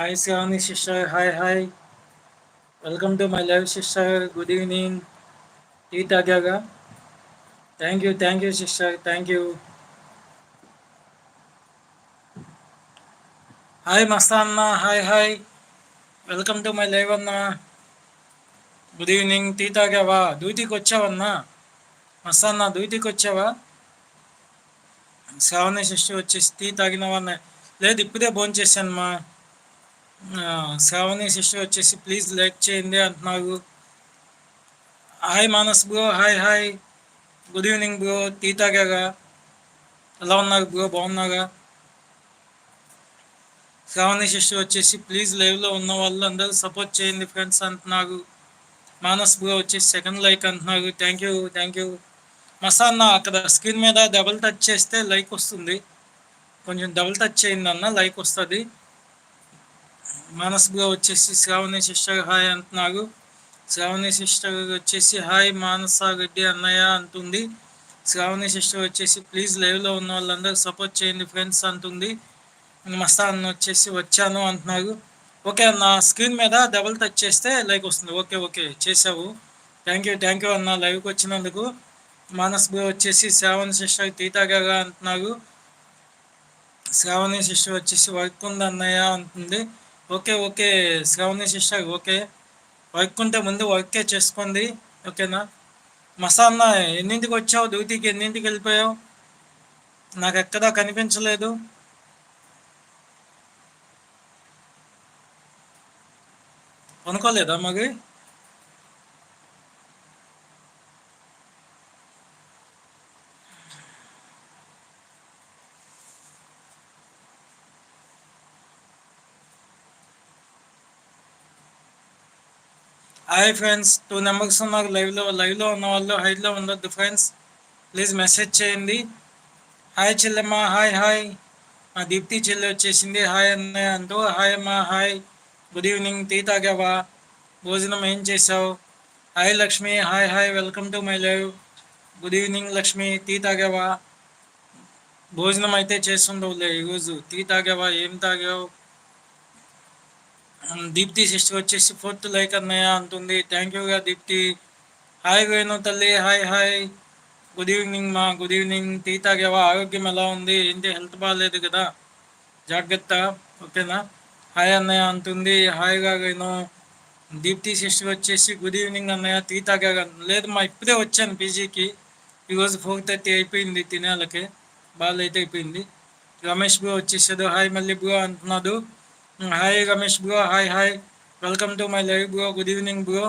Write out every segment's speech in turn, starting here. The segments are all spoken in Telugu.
Hi Sravani sister hi hi welcome to my live sister good evening tea తాగాగా thank you thank you sister thank you hi మస్తా అన్న hi hi welcome to my live అన్న గుడ్ ఈవినింగ్ టీ తాగావా డ్యూటీకి వచ్చావన్నా మస్తా అన్న డ్యూటీకి వచ్చావా శ్రావణి సిస్టర్ వచ్చేసి టీ తాగినవన్నా లేదు ఇప్పుడే భోజనం చేశాను మా. శ్రావణి సిస్టర్ వచ్చేసి ప్లీజ్ లైక్ చేయండి అంటున్నారు hi Manas bro hi hi good evening bro tea తాగాగా ఎలా ఉన్నారు బ్రో బాగున్నారా? శ్రావణి సిస్టర్ వచ్చేసి ప్లీజ్ లైవ్లో ఉన్న వాళ్ళు అందరూ సపోర్ట్ చేయండి ఫ్రెండ్స్ అంటున్నారు మానస్ బ్రో వచ్చేసి సెకండ్ లైక్ అంటున్నారు థ్యాంక్ యూ థ్యాంక్ యూ మసాన్న అక్కడ స్క్రీన్ మీద డబుల్ టచ్ చేస్తే లైక్ వస్తుంది. కొంచెం డబుల్ టచ్ చేయండి అన్న లైక్ వస్తుంది. మానస్గా వచ్చేసి శ్రావణి సిస్టర్ హాయ్ అంటున్నారు శ్రావణి సిస్టర్ వచ్చేసి హాయ్ మానస రెడ్డి అన్నయ్య అంటుంది. శ్రావణి సిస్టర్ వచ్చేసి ప్లీజ్ లైవ్లో ఉన్న వాళ్ళందరూ సపోర్ట్ చేయండి ఫ్రెండ్స్ అంటుంది. మస్తా అన్న వచ్చేసి వచ్చాను అంటున్నారు ఓకే అన్న స్క్రీన్ మీద డబుల్ టచ్ చేస్తే లైక్ వస్తుంది. ఓకే ఓకే చేసావు థ్యాంక్ యూ థ్యాంక్ యూ అన్న లైవ్కి వచ్చినందుకు. మానస్ బ్రో వచ్చేసి శ్రావణి సిస్టర్ తీతాగా అంటున్నారు శ్రావణి సిస్టర్ వచ్చేసి వర్క్ ఉంది అన్నయ్య అంటుంది. Okay okay Sravani sister okay. Work ఉంటే ముందు వర్కే చేసుకోండి ఓకేనా? మసాన్న ఎన్నింటికి వచ్చావు? డ్యూటీకి ఎన్నింటికి వెళ్ళిపోయావు? నాకు ఎక్కడా కనిపించలేదు. అనుకోలేదా మరి హాయ్ ఫ్రెండ్స్ టూ నెంబర్స్ ఉన్నారు లైవ్లో లైవ్లో ఉన్న వాళ్ళు హైట్లో ఉండొద్దు ఫ్రెండ్స్ ప్లీజ్ మెసేజ్ చేయండి. హాయ్ చెల్లెమ్మ హాయ్ హాయ్ మా దీప్తి చెల్లి వచ్చేసింది. హాయ్ అన్నయ్య అంటూ హాయ్ అమ్మ హాయ్ గుడ్ ఈవినింగ్ టీ తాగావా? భోజనం ఏం చేసావు hi Lakshmi hi hi welcome to my live good evening Lakshmi. Tea తాగావా? భోజనం అయితే చేస్తుండవులే ఈరోజు టీ తాగావా? ఏం తాగావు? దీప్తి సిస్టర్ వచ్చేసి ఫోర్త్ లైక్ అన్నయ్య అంటుంది. థ్యాంక్ యూగా దీప్తి. హాయ్ వేణు తల్లి హాయ్ హాయ్ గుడ్ ఈవినింగ్ మా గుడ్ ఈవినింగ్ టీ తాగేవా? ఆరోగ్యం ఎలా ఉంది? ఏంటి? హెల్త్ బాగాలేదు కదా? జాగ్రత్త ఓకేనా? హాయ్ అన్నయ్య అంటుంది. హాయ్గా వేణు. దీప్తి సిస్టర్ వచ్చేసి గుడ్ ఈవినింగ్ అన్నయ్య. టీ తాగా లేదు మా ఇప్పుడే వచ్చాను పీజీకి. ఈరోజు ఫోర్ థర్టీ అయిపోయింది తినేళ్ళకి. బాగా లేట్ అయిపోయింది రమేష్ బ్రో వచ్చేసాడు. హాయ్ మళ్ళీ బ్రో అంటున్నాడు. Hi Ramesh bro hi hi welcome to my live bro good evening bro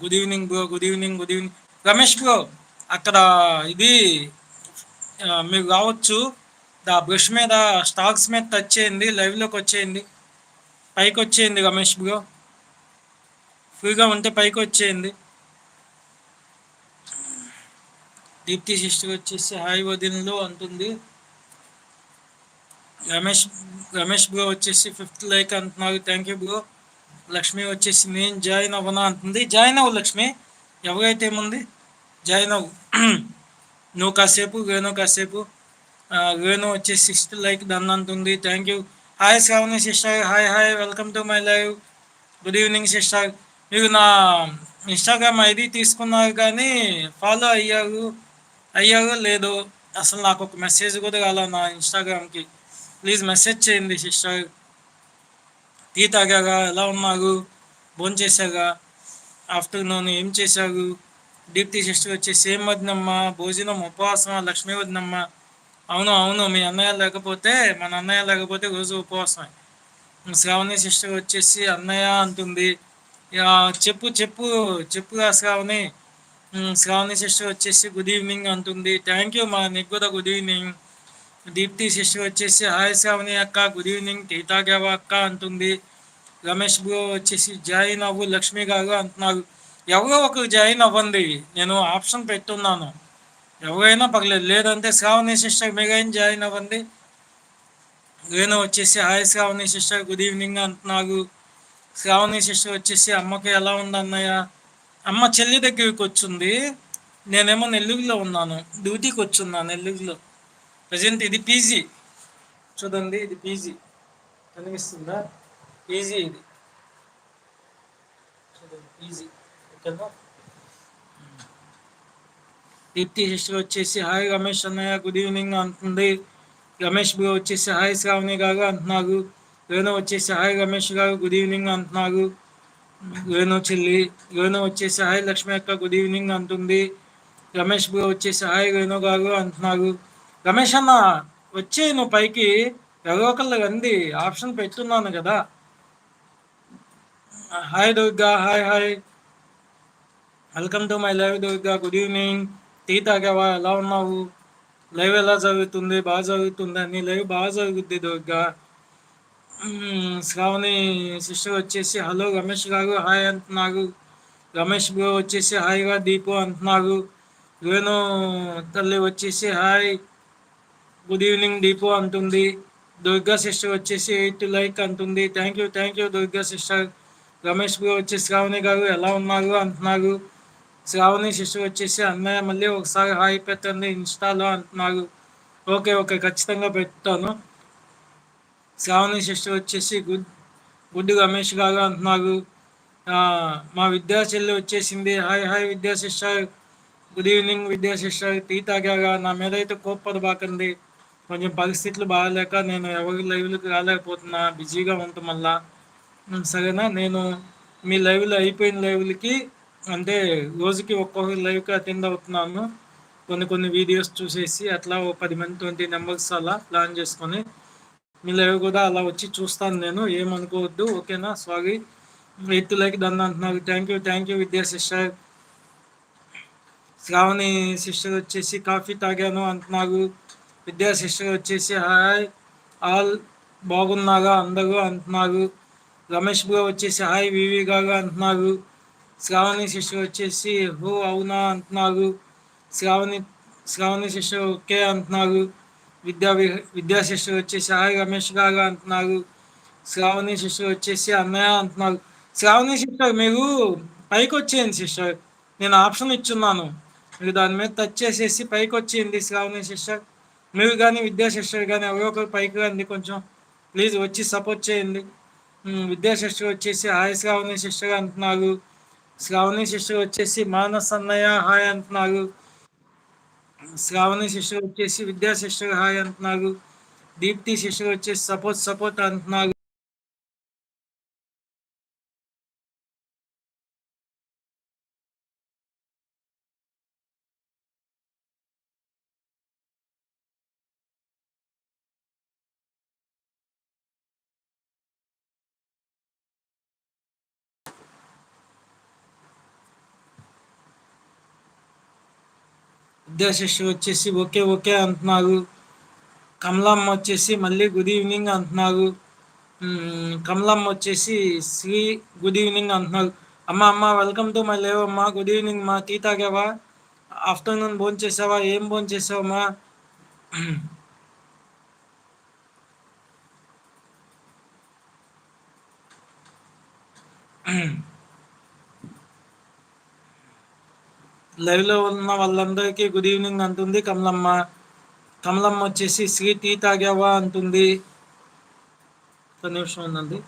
good evening bro good evening good evening Ramesh bro అక్కడ ఇది మీరు రావచ్చు. దా బ్రష్ మీద స్టాక్స్ మీద టచ్ చేయండి. లైవ్లోకి వచ్చేయండి. పైకి వచ్చేయండి రమేష్ బ్రో ఫ్రీగా ఉంటే పైకి వచ్చేయండి. దీప్తి సిస్టర్ వచ్చేసి హాయ్ వదినలు అంటుంది. రమేష్ రమేష్ బ్రో వచ్చేసి ఫిఫ్త్ లైక్ అంటున్నారు. Thank you bro. లక్ష్మి వచ్చేసి నేను జాయిన్ అవ్వనా అంటుంది. జాయిన్ అవ్వు లక్ష్మి. ఎవరైతే ఏముంది? జాయిన్ అవ్వు. నువ్వు కాసేపు వేణు కాసేపు. వేణు వచ్చేసి సిక్స్త్ లైక్ దన్ అంటుంది. Thank you hi Sravani sister hi hi welcome to my live good evening sister మీరు నా ఇన్స్టాగ్రామ్ ఐడి తీసుకున్నారు కానీ ఫాలో అయ్యారు? అయ్యారు లేదో? అసలు నాకు ఒక మెసేజ్ కూడా రాలా నా ఇన్స్టాగ్రామ్కి ప్లీజ్ మెసేజ్ చేయండి సిస్టర్. టీ తాగాగా ఎలా ఉన్నారు? భోజనం చేశాగా ఆఫ్టర్నూన్ ఏం చేశావు దీప్తి సిస్టర్ వచ్చేసి ఏం వదినమ్మ భోజనం ఉపవాసం లక్ష్మీ వదినమ్మ? అవును అవును మీ అన్నయ్య లేకపోతే మన అన్నయ్య లేకపోతే రోజు ఉపవాసమే. శ్రావణి సిస్టర్ వచ్చేసి అన్నయ్య అంటుంది. చెప్పు చెప్పు చెప్పుగా శ్రావణి. శ్రావణి సిస్టర్ వచ్చేసి గుడ్ ఈవినింగ్ అంటుంది. థ్యాంక్ యూ మా నీకు కూడా గుడ్ ఈవినింగ్. దీప్తి శిష్యు వచ్చేసి హాయ్ శ్రావణి అక్క గుడ్ ఈవినింగ్ టీతాగావ అక్క? అంటుంది. రమేష్ బ్రో వచ్చేసి జాయిన్ అవ్వు లక్ష్మి గారు అంటున్నారు. ఎవరో ఒకరు జాయిన్ అవ్వండి నేను ఆప్షన్ పెట్టున్నాను. ఎవరైనా పర్లేదు లేదంటే శ్రావణి సిస్టర్ మీరేం జాయిన్ అవ్వండి? నేను వచ్చేసి hi Sravani sister good evening అంటున్నారు. శ్రావణి సిస్టర్ వచ్చేసి అమ్మకి ఎలా ఉంది అన్నయ్య? అమ్మ చెల్లి దగ్గరికి వచ్చింది. నేనేమో నెల్లూరులో ఉన్నాను డ్యూటీకి వచ్చున్నాను నెల్లూరులో. ప్రజెంట్ ఇది పీజీ. చూడండి ఇది పీజీ. కనిపిస్తుందా? ఈజీ ఇది. ఓకేనా? దీప్తి సిస్టర్ వచ్చేసి హాయ్ రమేష్ అన్నయ్య గుడ్ ఈవినింగ్ అంటుంది. రమేష్ బ్రో వచ్చేసి హాయ్ శ్రావణి గారు అంటున్నారు వేణు వచ్చేసి హాయ్ రమేష్ గారు గుడ్ ఈవినింగ్ అంటున్నారు వేణు చెల్లి వేణు వచ్చేసి హాయ్ లక్ష్మి అక్క గుడ్ ఈవినింగ్ అంటుంది. రమేష్ బ్రో వచ్చేసి హాయ్ వేణు గారు అంటున్నారు రమేష్ అన్న వచ్చే నువ్వు పైకి ఎవరో ఒకళ్ళు రండి ఆప్షన్ పెట్టున్నాను కదా. Hi Durga hi hi. Welcome to my live Durga good evening. Tea తాగావా? ఎలా ఉన్నావు? లైవ్ ఎలా జరుగుతుంది? బాగా జరుగుతుంది? అని లైవ్ బాగా జరుగుద్ది దుర్గా. శ్రావణి సిస్టర్ వచ్చేసి హలో రమేష్ గారు హాయ్ అంటున్నారు. రమేష్ బ్రో వచ్చేసి హాయ్గా దీపు అంటున్నారు. వేణు తల్లి వచ్చేసి హాయ్. గుడ్ ఈవినింగ్ దీపు అంటుంది. దుర్గా సిస్టర్ వచ్చేసి ఎయిట్ లైక్ అంటుంది. Thank you thank you Durga sister Ramesh గారు వచ్చి శ్రావణి గారు ఎలా ఉన్నారు అంటున్నారు. శ్రావణి సిస్టర్ వచ్చేసి అన్నయ్య మళ్ళీ ఒకసారి హాయ్ పెట్టండి ఇన్స్టాలో అంటున్నారు. ఓకే ఓకే ఖచ్చితంగా పెడతాను. శ్రావణి సిస్టర్ వచ్చేసి గుడ్ గుడ్ రమేష్ గారు అంటున్నారు. మా విద్యాశల్లి వచ్చేసింది. Hi hi Vidya sister good evening Vidya sister tea తాగాగా నా మీద అయితే కోప్పడబాకండి. కొంచెం పరిస్థితులు బాగాలేక నేను ఎవరి లైవ్లకు రాలేకపోతున్నా బిజీగా ఉంటాం మళ్ళా. సరేనా? నేను మీ లైవ్లు అయిపోయిన లైవ్లకి అంటే రోజుకి ఒక్కొక్క లైవ్కి అటెండ్ అవుతున్నాను. కొన్ని కొన్ని వీడియోస్ చూసేసి అట్లా ఓ పది మంది ట్వంటీ నెంబర్స్ అలా ప్లాన్ చేసుకొని మీ లైవ్ కూడా అలా వచ్చి చూస్తాను నేను. ఏమనుకోవద్దు ఓకేనా? సారీ. ఎయిత్ లైక్ దన్ అంటున్నారు. Thank you thank you Vidya sister. Sravani sister వచ్చేసి కాఫీ తాగాను అంటున్నారు. విద్యా సిస్టర్ వచ్చేసి హాయ్ ఆల్ బాగున్నాగా అందరూ? అంటున్నారు. రమేష్ బ్రో వచ్చేసి హాయ్ వివి గారు అంటున్నారు. శ్రావణి శిష్యు వచ్చేసి హో అవునా? అంటున్నారు. శ్రావణి శ్రావణి శిష్యు ఓకే అంటున్నారు. విద్యా విద్యా శిష్యు వచ్చేసి హాయ్ రమేష్ గారు అంటున్నారు. శ్రావణి శిష్యు వచ్చేసి అన్నయ్య అంటున్నారు. శ్రావణి సిస్టర్ మీరు పైకి వచ్చేయండి సిస్టర్. నేను ఆప్షన్ ఇచ్చున్నాను. మీరు దాని మీద టచ్ చేసేసి పైకి వచ్చేయండి శ్రావణి సిస్టర్. మీరు కానీ విద్యా కానీ ఎవరో ఒకరు పైకి రండి కొంచెం. ప్లీజ్ వచ్చి సపోర్ట్ చేయండి. విద్యా వచ్చేసి హాయ్ శ్రావణి సిస్టర్ అంటున్నారు శ్రావణి శిష్యుడు వచ్చేసి మానస్ అన్నయ్య హాయ్ అంటున్నారు శ్రావణి శిష్యుడు వచ్చేసి విద్యాశిష్యుడు హాయ్ అంటున్నారు దీప్తి శిష్యుడు వచ్చేసి సపోర్ట్ సపోర్ట్ అంటున్నారు విద్యాశిష్యు వచ్చేసి ఓకే ఓకే అంటున్నారు. కమలమ్మ వచ్చేసి మళ్ళీ గుడ్ ఈవినింగ్ అంటున్నారు. కమలమ్మ వచ్చేసి శ్రీ గుడ్ ఈవినింగ్ అంటున్నారు. అమ్మ అమ్మ వెల్కమ్ టు మై లేవమ్మా గుడ్ ఈవినింగ్ మా టీ తాగావా? ఆఫ్టర్నూన్ భోజనం చేసావా? ఏం భోజనం చేసావమ్మా లైవ్లో ఉన్న వాళ్ళందరికీ గుడ్ ఈవినింగ్ అంటుంది. కమలమ్మ కమలమ్మ వచ్చేసి శ్రీ టీ తాగావా? అంటుంది. ఒక నిమిషం ఉందండి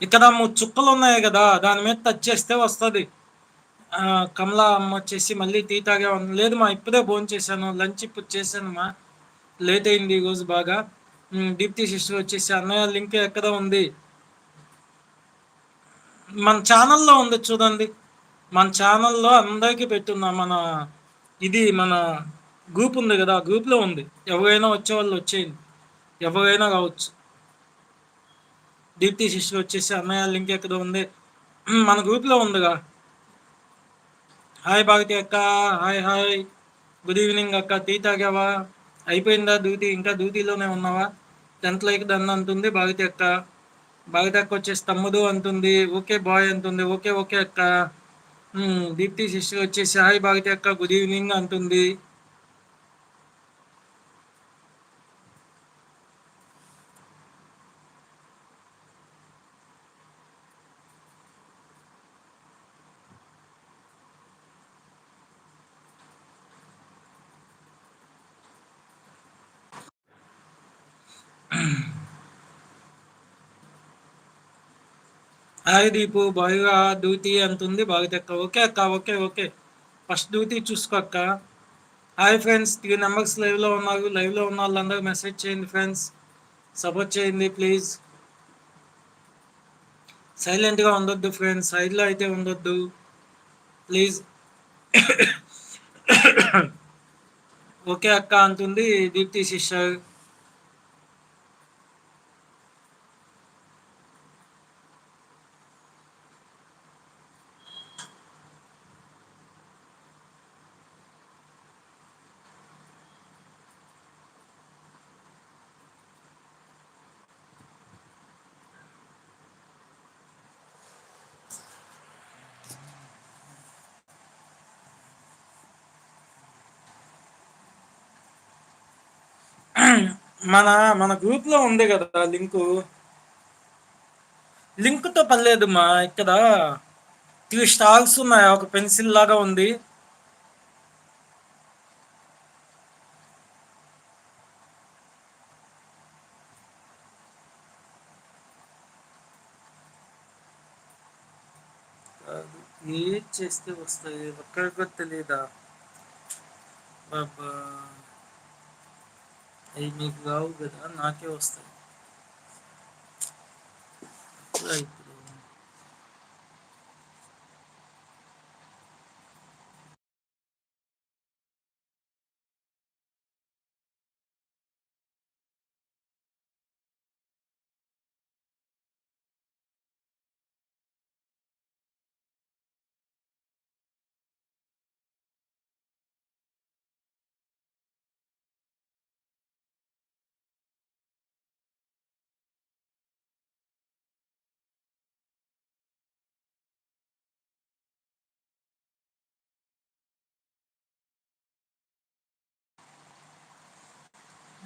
ఇక్కడ చుక్కలు ఉన్నాయి కదా దాని మీద టచ్ చేస్తే వస్తుంది. కమలా అమ్మ వచ్చేసి మళ్ళీ టీ తాగే లేదు మా ఇప్పుడే భోజనం చేశాను లంచ్ ఇప్పుడు చేశాను మా. లేట్ అయింది ఈరోజు బాగా. దీప్తి సిస్టర్ వచ్చేసి అన్నయ్య లింక్ ఎక్కడ ఉంది? మన ఛానల్లో ఉంది చూడండి. మన ఛానల్లో అందరికీ పెట్టున్నా మన ఇది మన గ్రూప్ ఉంది కదా ఆ గ్రూప్లో ఉంది. ఎవరైనా వచ్చే వాళ్ళు వచ్చేయండి. ఎవరైనా కావచ్చు దీప్తి సిస్టర్ వచ్చేసి అన్నయ్య లింక్ ఎక్కడ ఉంది? మన గ్రూప్లో ఉందిగా. హాయ్ భాగతి అక్క హాయ్ హాయ్. గుడ్ ఈవినింగ్ అక్క టీ తాగావా? అయిపోయిందా డ్యూటీ? ఇంకా డ్యూటీలోనే ఉన్నావా? టెన్త్ లైక్ దన్ అంటుంది భాగతి అక్క. భాగతి అక్క వచ్చేసి తమ్ముడు అంటుంది ఓకే బాయ్ అంటుంది ఓకే ఓకే అక్క. దీప్తి సిస్టర్ వచ్చేసి హాయ్ భాగతి అక్క గుడ్ ఈవినింగ్ అంటుంది. హాయ్ దీపు బాగా డ్యూటీ అంటుంది బాగా అక్క ఓకే అక్క ఓకే ఓకే. ఫస్ట్ డ్యూటీ చూసుకో అక్క. హాయ్ ఫ్రెండ్స్ త్రీ నెంబర్స్ లైవ్లో ఉన్నారు. లైవ్లో ఉన్న వాళ్ళందరూ మెసేజ్ చేయండి ఫ్రెండ్స్ సపోర్ట్ చేయండి ప్లీజ్ సైలెంట్గా ఉండొద్దు ఫ్రెండ్స్ సైడ్లో అయితే ఉండొద్దు. ప్లీజ్ ఓకే అక్క అంటుంది దీప్తి సిస్టర్ మన మన గ్రూప్లో ఉంది కదా లింకు తో పర్లేదు మా ఇక్కడ త్రీ స్టాల్స్ ఉన్నాయి ఒక పెన్సిల్ లాగా ఉంది. చేస్తే వస్తాయి ఒక్కడికో తెలియదా బాబా. అవి మీకు కావు కదా నాకే వస్తాయి.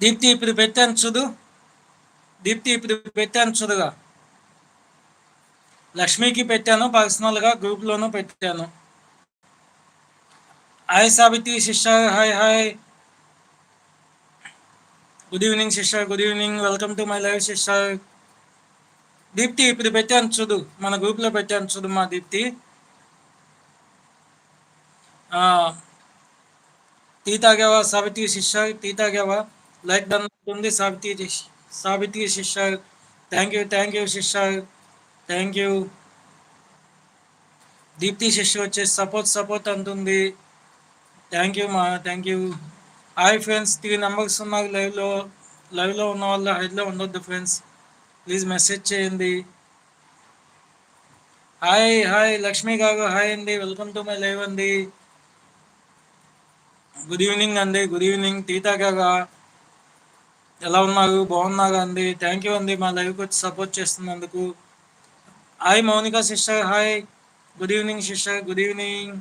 దీప్తి ఇప్పుడు పెట్టాను చూడు. దీప్తి ఇప్పుడు పెట్టాను చూడుగా. లక్ష్మికి పెట్టాను పర్సనల్గా గ్రూప్లోనూ పెట్టాను. Hi Sabithi sister hi hi. Good evening sister good evening. Welcome to my live sister. Deepti ఇప్పుడు పెట్టాను చూడు. మన గ్రూప్లో పెట్టాను చూడు మా దీప్తి. టీ తాగావా సావిత్రి సిస్టర్? టీ తాగావా? లైక్ డన్ ఉంది Savitri Savitri sister. Thank you thank you sister thank you Deepthi శిష్యు వచ్చేసి సపోర్ట్ సపోర్ట్ అంటుంది. థ్యాంక్ యూ మా thank you hi friends three numbers ఉన్నారు లైవ్లో లైవ్లో ఉన్న వాళ్ళు హైడ్లో ఉండొద్దు ఫ్రెండ్స్ ప్లీజ్ మెసేజ్ చేయండి. హాయ్ హాయ్ లక్ష్మి గారు. హాయ్ అండి. వెల్కమ్ టు మై లైవ్ అండి. గుడ్ ఈవినింగ్ అండి. గుడ్ ఈవినింగ్ టీతా గారు. ఎలా ఉన్నారు బాగున్నారా అండి? థ్యాంక్ యూ అండి. మా లైవ్కి వచ్చి సపోర్ట్ చేస్తున్నందుకు. Hi Mounika sister hi good evening sister good evening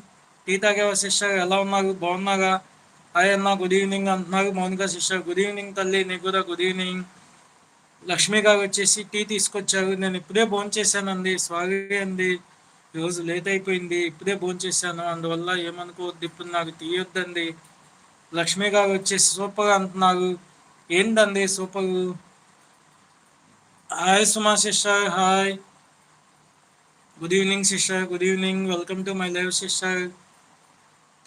tea తాగేవా sister ఎలా ఉన్నారు బాగున్నారా హాయ్ అన్న గుడ్ ఈవినింగ్ అంటున్నారు మౌనిక సిస్టర్ గుడ్ ఈవినింగ్ తల్లి నీకు కూడా గుడ్ ఈవినింగ్ లక్ష్మి గారు వచ్చేసి టీ తీసుకొచ్చారు. నేను ఇప్పుడే భోజనం చేశానండి స్వాగీ అండి ఈరోజు లేట్ అయిపోయింది. ఇప్పుడే భోజనం చేశాను అందువల్ల ఏమనుకోవద్దు ఇప్పుడు నాకు తీయొద్దండి లక్ష్మి గారు వచ్చేసి సూపర్గా అంటున్నారు. ఏంటండి super? Hi Suma sister hi. Good evening sister good evening welcome to my live sister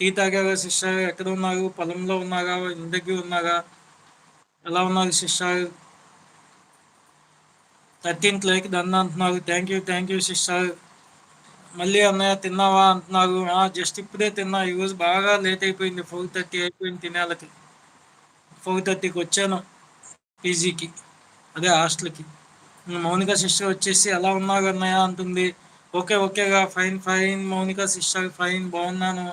tea తాగారా సిస్టర్ ఎక్కడ ఉన్నారు? పొలంలో ఉన్నారా? ఇంటికి ఉన్నారా? ఎలా ఉన్నారు సిస్టర్ థర్టీన్త్ లైక్ దన్ అంటున్నారు. Thank you thank you sister మళ్ళీ అన్నయ్య తిన్నావా అంటున్నారు. జస్ట్ ఇప్పుడే తిన్నా. ఈరోజు బాగా లేట్ అయిపోయింది. ఫోర్ థర్టీ అయిపోయింది తినేళ్ళకి. ఫోర్ థర్టీకి వచ్చాను పీజీకి అదే హాస్టల్కి. మౌనిక సిస్టర్ వచ్చేసి ఎలా ఉన్నావు అన్నయ్య అంటుంది. Okay ఓకేగా fine fine Mounika sister fine బాగున్నాను.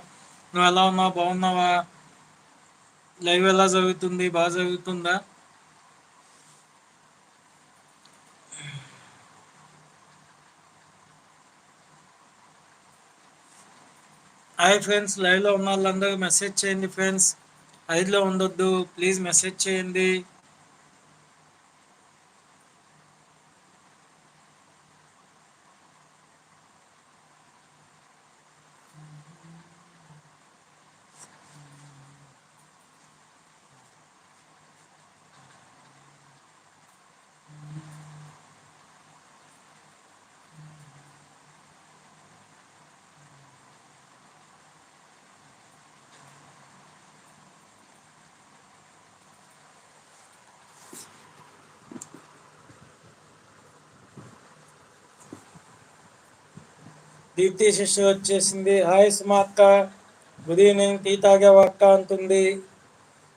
నువ్వు ఎలా ఉన్నావు? బాగున్నావా? లైవ్ ఎలా జరుగుతుంది? బాగా జరుగుతుందా? హాయ్ ఫ్రెండ్స్ లైవ్లో ఉన్న వాళ్ళందరూ మెసేజ్ చేయండి ఫ్రెండ్స్. ఐదులో ఉండొద్దు. ప్లీజ్ మెసేజ్ చేయండి. దీప్తి శిష్యు వచ్చేసింది. హాయ్ సుమా అక్క గుడ్ ఈవినింగ్ టీ తాగావా అక్క అంటుంది.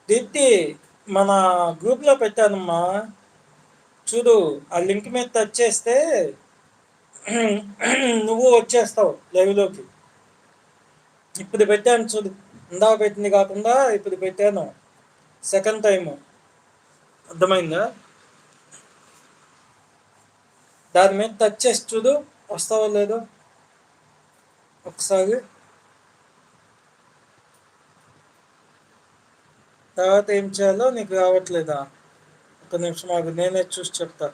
దీప్తి మన గ్రూప్లో పెట్టానమ్మా. చూడు ఆ లింక్ మీద టచ్ చేస్తే నువ్వు వచ్చేస్తావు లైవ్లోకి. ఇప్పుడు పెట్టాను చూడు ఇందా పెట్టింది కాకుండా ఇప్పుడు పెట్టాను. సెకండ్ టైం అర్థమైందా? దాని మీద టచ్ చేసి చూడు వస్తావో లేదో? ఒకసారి. తర్వాత ఏం చేయాలో నీకు రావట్లేదా? ఒక నిమిషం ఆగు నేనే చూసి చెప్తా